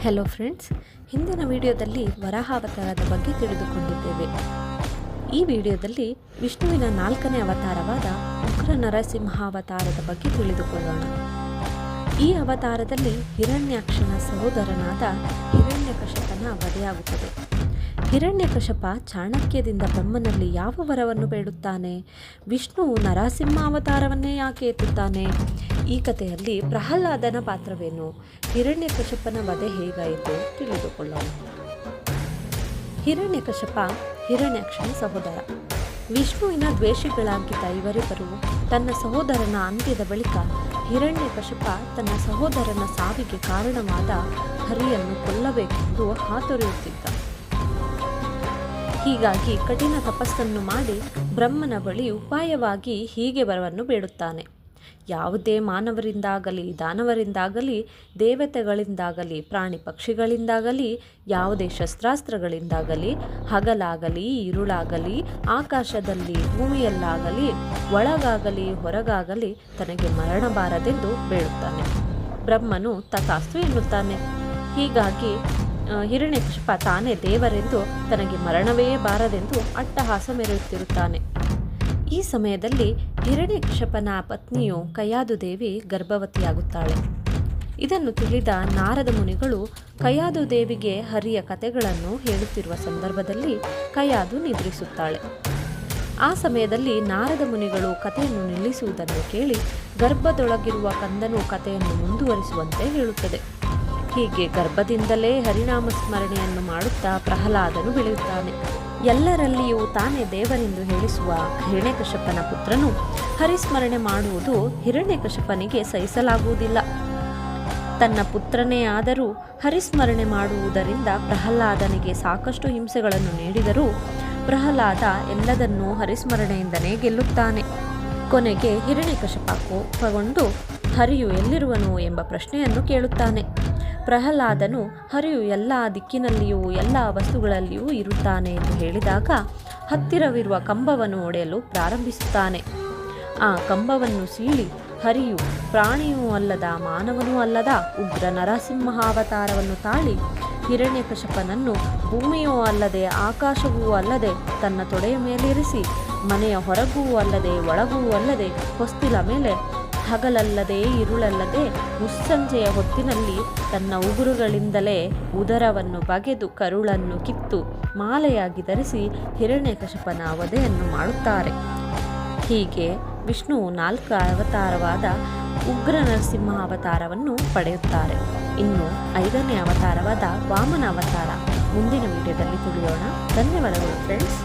Hello friends ಹಿಂದಿನ ವಿಡಿಯೋದಲ್ಲಿ ವರಾಹಾವತಾರದ ಬಗ್ಗೆ ತಿಳಿದುಕೊಂಡಿದ್ದೇವೆ. ಈ ವಿಡಿಯೋದಲ್ಲಿ ವಿಷ್ಣುವಿನ ನಾಲ್ಕನೇ ಅವತಾರವಾದ ಉಗ್ರ ನರಸಿಂಹಾವತಾರದ ಬಗ್ಗೆ ತಿಳಿದುಕೊಳ್ಳೋಣ. ಈ ಅವತಾರದಲ್ಲಿ ಹಿರಣ್ಯಾಕ್ಷನ ಸಹೋದರನಾದ ಹಿರಣ್ಯಕಶಪನ ವಧೆಯಾಗುತ್ತದೆ. ಹಿರಣ್ಯಕಶಪ ಚಾಣಕ್ಯದಿಂದ ಬ್ರಹ್ಮನಲ್ಲಿ ಯಾವ ವರವನ್ನು ಬೇಡುತ್ತಾನೆ? ವಿಷ್ಣುವು ನರಸಿಂಹಾವತಾರವನ್ನೇ ಯಾಕೆ ಎತ್ತುತ್ತಾನೆ? ಈ ಕಥೆಯಲ್ಲಿ ಪ್ರಹ್ಲಾದನ ಪಾತ್ರವೇನು? ಹಿರಣ್ಯಕಶಪನ ವಧೆ ಹೇಗಾಯಿತು ತಿಳಿದುಕೊಳ್ಳೋಣ. ಹಿರಣ್ಯಕಶಪ ಹಿರಣ್ಯಾಕ್ಷನ ಸಹೋದರ. ವಿಷ್ಣುವಿನ ದ್ವೇಷಿಗಳಾಗಿದ್ದ ಇವರಿಬ್ಬರು ತನ್ನ ಸಹೋದರನ ಅಂತ್ಯದ ಬಳಿಕ ಹಿರಣ್ಯಕಶಪ ತನ್ನ ಸಹೋದರನ ಸಾವಿಗೆ ಕಾರಣವಾದ ಹರಿಯನ್ನು ಕೊಲ್ಲಬೇಕೆಂದು ಹಾತೊರೆಯುತ್ತಿದ್ದ. ಹೀಗಾಗಿ ಕಠಿಣ ತಪಸ್ಸನ್ನು ಮಾಡಿ ಬ್ರಹ್ಮನ ಬಳಿ ಉಪಾಯವಾಗಿ ಹೀಗೆ ಬರವನ್ನು ಬೇಡುತ್ತಾನೆ. ಯಾವುದೇ ಮಾನವರಿಂದಾಗಲಿ, ದಾನವರಿಂದಾಗಲಿ, ದೇವತೆಗಳಿಂದಾಗಲಿ, ಪ್ರಾಣಿ ಪಕ್ಷಿಗಳಿಂದಾಗಲಿ, ಯಾವುದೇ ಶಸ್ತ್ರಾಸ್ತ್ರಗಳಿಂದಾಗಲಿ, ಹಗಲಾಗಲಿ ಇರುಳಾಗಲಿ ಆಕಾಶದಲ್ಲಿ ಭೂಮಿಯಲ್ಲಾಗಲಿ, ಒಳಗಾಗಲಿ, ಹೊರಗಾಗಲಿ ತನಗೆ ಮರಣ ಬಾರದೆಂದು ಬೇಡುತ್ತಾನೆ. ಬ್ರಹ್ಮನು ತಥಾಸ್ತು ಎನ್ನುತ್ತಾನೆ. ಹೀಗಾಗಿ ಹಿರಣ್ಯಕಶಿಪ ತಾನೇ ದೇವರೆಂದು ತನಗೆ ಮರಣವೇ ಬಾರದೆಂದು ಅಟ್ಟಹಾಸ ಮೆರೆಯುತ್ತಿರುತ್ತಾನೆ ಈ ಸಮಯದಲ್ಲಿ ಹಿರಣ್ಯಕಶಪನ ಪತ್ನಿಯು ಕಯಾದು ದೇವಿ ಗರ್ಭವತಿಯಾಗುತ್ತಾಳೆ. ಇದನ್ನು ತಿಳಿದ ನಾರದ ಮುನಿಗಳು ಕಯಾದು ದೇವಿಗೆ ಹರಿಯ ಕಥೆಗಳನ್ನು ಹೇಳುತ್ತಿರುವ ಸಂದರ್ಭದಲ್ಲಿ ಕಯಾದು ನಿದ್ರಿಸುತ್ತಾಳೆ. ಆ ಸಮಯದಲ್ಲಿ ನಾರದ ಮುನಿಗಳು ಕಥೆಯನ್ನು ನಿಲ್ಲಿಸುವುದನ್ನು ಕೇಳಿ ಗರ್ಭದೊಳಗಿರುವ ಕಂದನು ಕಥೆಯನ್ನು ಮುಂದುವರಿಸುವಂತೆ ಹೇಳುತ್ತದೆ. ಹೀಗೆ ಗರ್ಭದಿಂದಲೇ ಹರಿನಾಮ ಸ್ಮರಣೆಯನ್ನು ಮಾಡುತ್ತಾ ಪ್ರಹ್ಲಾದನು ಬೆಳೆಯುತ್ತಾನೆ. ಎಲ್ಲರಲ್ಲಿಯೂ ತಾನೇ ದೇವರೆಂದು ಹೇಳಿಸುವ ಹಿರಣ್ಯಕಶಪನ ಪುತ್ರನು ಹರಿಸ್ಮರಣೆ ಮಾಡುವುದು ಹಿರಣ್ಯಕಶಪನಿಗೆ ಸಹಿಸಲಾಗುವುದಿಲ್ಲ. ತನ್ನ ಪುತ್ರನೇ ಆದರೂ ಹರಿಸ್ಮರಣೆ ಮಾಡುವುದರಿಂದ ಪ್ರಹ್ಲಾದನಿಗೆ ಸಾಕಷ್ಟು ಹಿಂಸೆಗಳನ್ನು ನೀಡಿದರೂ ಪ್ರಹ್ಲಾದ ಎಲ್ಲದನ್ನೂ ಹರಿಸ್ಮರಣೆಯಿಂದನೇ ಗೆಲ್ಲುತ್ತಾನೆ. ಕೊನೆಗೆ ಹಿರಣ್ಯಕಶಪ ಕೋಪಗೊಂಡು ಹರಿಯು ಎಲ್ಲಿರುವನು ಎಂಬ ಪ್ರಶ್ನೆಯನ್ನು ಕೇಳುತ್ತಾನೆ. ಪ್ರಹ್ಲಾದನು, ಹರಿಯು ಎಲ್ಲ ದಿಕ್ಕಿನಲ್ಲಿಯೂ, ಎಲ್ಲ ವಸ್ತುಗಳಲ್ಲಿಯೂ ಇರುತ್ತಾನೆ ಎಂದು ಹೇಳಿದಾಗ ಹತ್ತಿರವಿರುವ ಕಂಬವನ್ನು ಒಡೆಯಲು ಪ್ರಾರಂಭಿಸುತ್ತಾನೆ. ಆ ಕಂಬವನ್ನು ಸೀಳಿ, ಹರಿಯು ಪ್ರಾಣಿಯೂ ಅಲ್ಲದ ಮಾನವನೂ ಅಲ್ಲದ ಉಗ್ರ ನರಸಿಂಹಾವತಾರವನ್ನು ತಾಳಿ ಹಿರಣ್ಯಕಶಪನನ್ನು ಭೂಮಿಯೂ ಅಲ್ಲದೆ ಆಕಾಶವೂ ಅಲ್ಲದೆ ತನ್ನ ತೊಡೆಯ ಮೇಲಿರಿಸಿ ಮನೆಯ ಹೊರಗೂ ಅಲ್ಲದೆ ಒಳಗೂ ಅಲ್ಲದೆ ಹೊಸ್ತಿಲ ಮೇಲೆ ಹಗಲಲ್ಲದೆ ಇರುಳಲ್ಲದೆ ಮುಸ್ಸಂಜೆಯ ಹೊತ್ತಿನಲ್ಲಿ ತನ್ನ ಉಗುರುಗಳಿಂದಲೇ ಉದರವನ್ನು ಬಗೆದು ಕರುಳನ್ನು ಕಿತ್ತು ಮಾಲೆಯಾಗಿ ಧರಿಸಿ ಹಿರಣ್ಯಕಶಪನ ವಧೆಯನ್ನು ಮಾಡುತ್ತಾರೆ. ಹೀಗೆ ವಿಷ್ಣುವು ನಾಲ್ಕು ಅವತಾರವಾದ ಉಗ್ರ ನರಸಿಂಹ ಅವತಾರವನ್ನು ಪಡೆಯುತ್ತಾರೆ. ಇನ್ನು ಐದನೇ ಅವತಾರವಾದ ವಾಮನ ಅವತಾರ ಮುಂದಿನ ವಿಡಿಯೋದಲ್ಲಿ ತಿಳಿಯೋಣ. ಧನ್ಯವಾದಗಳು ಫ್ರೆಂಡ್ಸ್